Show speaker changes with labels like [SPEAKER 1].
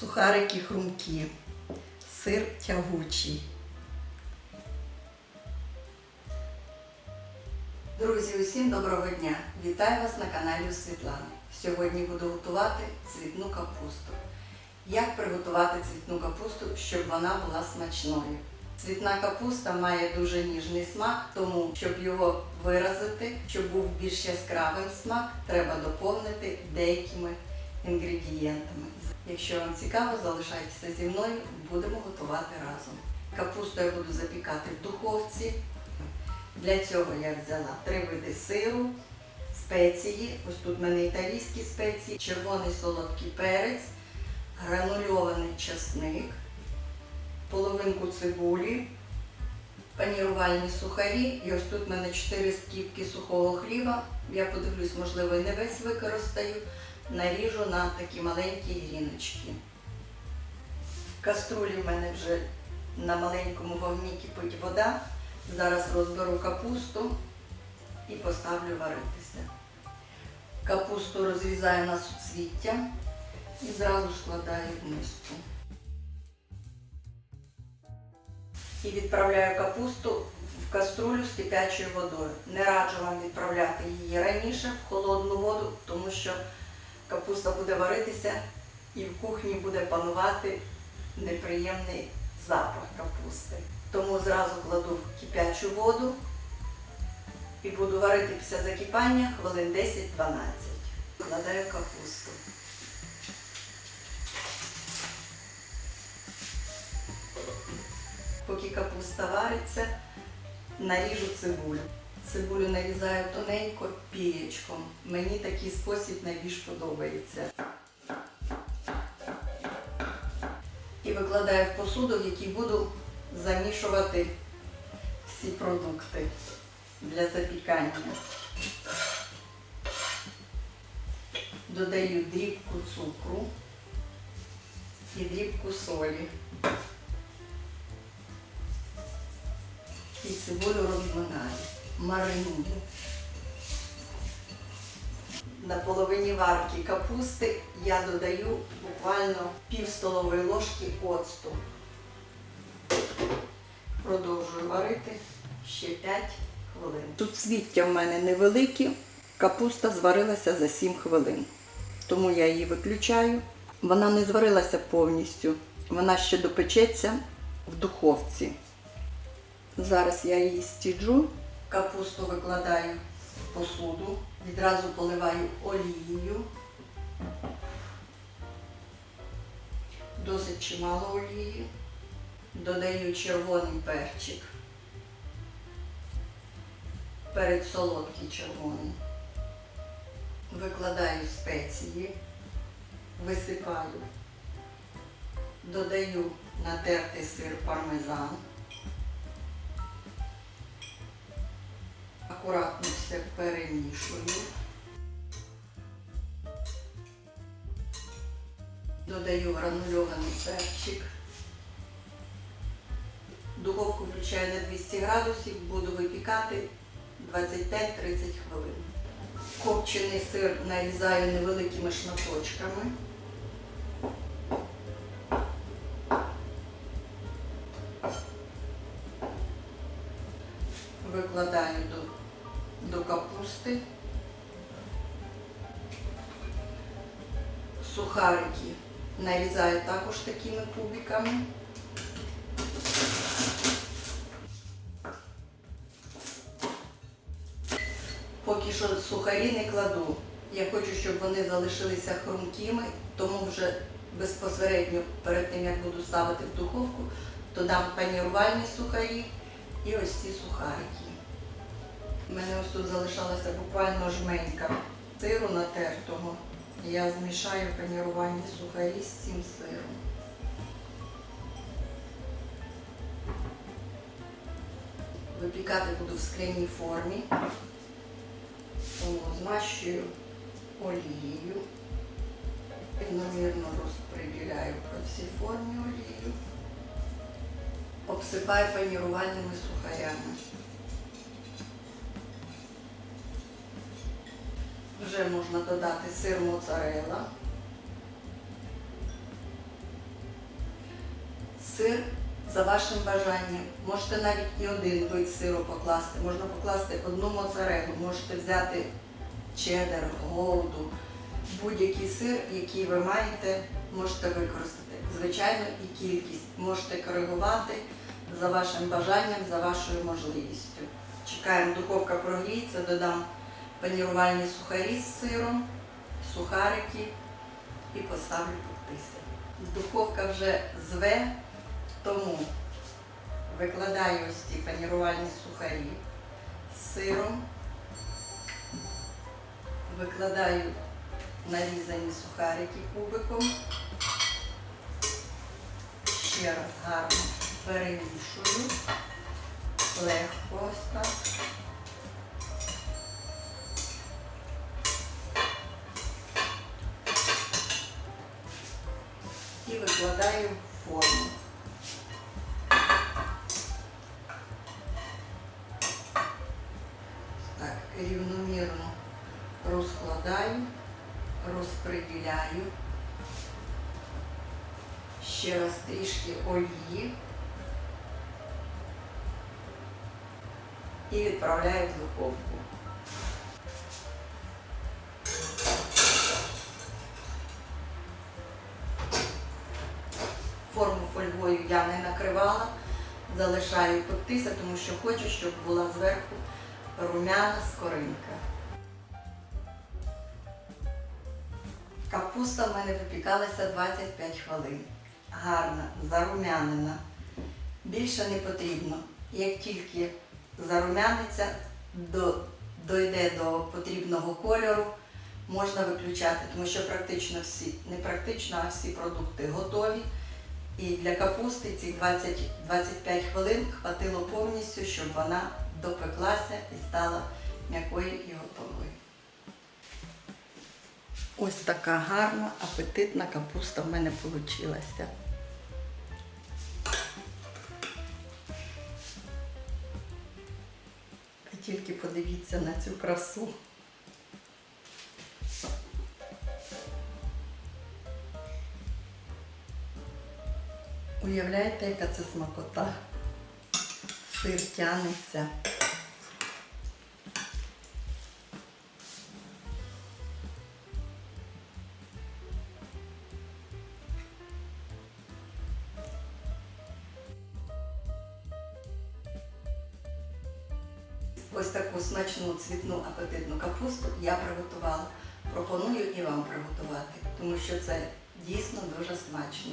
[SPEAKER 1] Сухарики хрумкі, сир тягучий. Друзі, усім доброго дня! Вітаю вас на каналі Світлани. Сьогодні буду готувати цвітну капусту. Як приготувати цвітну капусту, щоб вона була смачною? Цвітна капуста має дуже ніжний смак, тому щоб його виразити, щоб був більш яскравим смак, треба доповнити деякими інгредієнтами. Якщо вам цікаво, залишайтеся зі мною, будемо готувати разом. Капусту я буду запікати в духовці. Для цього я взяла три види сиру, спеції. Ось тут в мене італійські спеції, червоний солодкий перець, гранульований часник, половинку цибулі, панірувальні сухарі. І ось тут в мене 4 скіпки сухого хліба. Я подивлюсь, можливо, і не весь використаю. Наріжу на такі маленькі гріночки. Каструлі в мене вже на маленькому вогні кипить вода. Зараз розберу капусту і поставлю варитися. Капусту розрізаю на суцвіття і зразу складаю в миску. І відправляю капусту в каструлю з кипячою водою. Не раджу вам відправляти її раніше в холодну воду, тому що капуста буде варитися і в кухні буде панувати неприємний запах капусти. Тому зразу кладу в кипячу воду і буду варити після закипання хвилин 10-12. Вкладаю капусту. Поки капуста вариться, наріжу цибулю. Цибулю нарізаю тоненько пієчком. Мені такий спосіб найбільш подобається. І викладаю в посуду, в якій буду замішувати всі продукти для запікання. Додаю дрібку цукру і дрібку солі. І цибулю розминаю, мариную. На половині варки капусти я додаю буквально пів столової ложки оцту. Продовжую варити ще 5 хвилин. Тут свіття в мене невеликі, капуста зварилася за 7 хвилин. Тому я її виключаю. Вона не зварилася повністю, вона ще допечеться в духовці. Зараз я її стіджу, капусту викладаю в посуду, відразу поливаю олією. Досить чимало олії. Додаю червоний перчик. Перець солодкий червоний. Викладаю спеції, висипаю, додаю натертий сир пармезан. Акуратно все перемішую. Додаю гранульований перчик. Духовку включаю на 200 градусів, буду випікати 25-30 хвилин. Копчений сир нарізаю невеликими шматочками. Сухарики нарізаю також такими кубиками. Поки що сухарі не кладу. Я хочу, щоб вони залишилися хрумкими, тому вже безпосередньо перед тим, як буду ставити в духовку, додам панірувальні сухарі і ось ці сухарики. У мене ось тут залишалася буквально жменька сиру натертого. Я змішаю панірувальні сухарі з цим сиром. Випікати буду в скляній формі. Тому змащую олією. Рівномірно розподіляю по всій формі олію. Обсипаю панірувальними сухарями. Вже можна додати сир моцарелла. Сир за вашим бажанням. Можете навіть і один вид сиру покласти. Можна покласти одну моцарелу, можете взяти чеддер, голду, будь-який сир, який ви маєте, можете використати. Звичайно, і кількість можете коригувати за вашим бажанням, за вашою можливістю. Чекаємо, духовка прогріється, додам панірувальні сухарі з сиром, сухарики і поставлю пектися. Духовка вже зве, тому викладаю ось ці панірувальні сухарі з сиром, викладаю нарізані сухарики кубиком, ще раз гарно перемішую, легко ось так. І викладаю в форму. Так, рівномірно розкладаю, розподіляю. Ще раз трішки олії і відправляю в духовку. Фольгою я не накривала, залишаю пектися, тому що хочу, щоб була зверху румяна скоринка. Капуста в мене випікалася 25 хвилин. Гарна, зарум'янена. Більше не потрібно. Як тільки зарум'яниться, до, дойде до потрібного кольору, можна виключати, тому що практично всі, не практично, а всі продукти готові. І для капусти ці 20-25 хвилин хватило повністю, щоб вона допеклася і стала м'якою і готовою. Ось така гарна, апетитна капуста в мене вийшла. Ви тільки подивіться на цю красу. Уявляєте, яка це смакота? Сир тянеться. Ось таку смачну цвітну апетитну капусту я приготувала. Пропоную і вам приготувати, тому що це дійсно дуже смачно.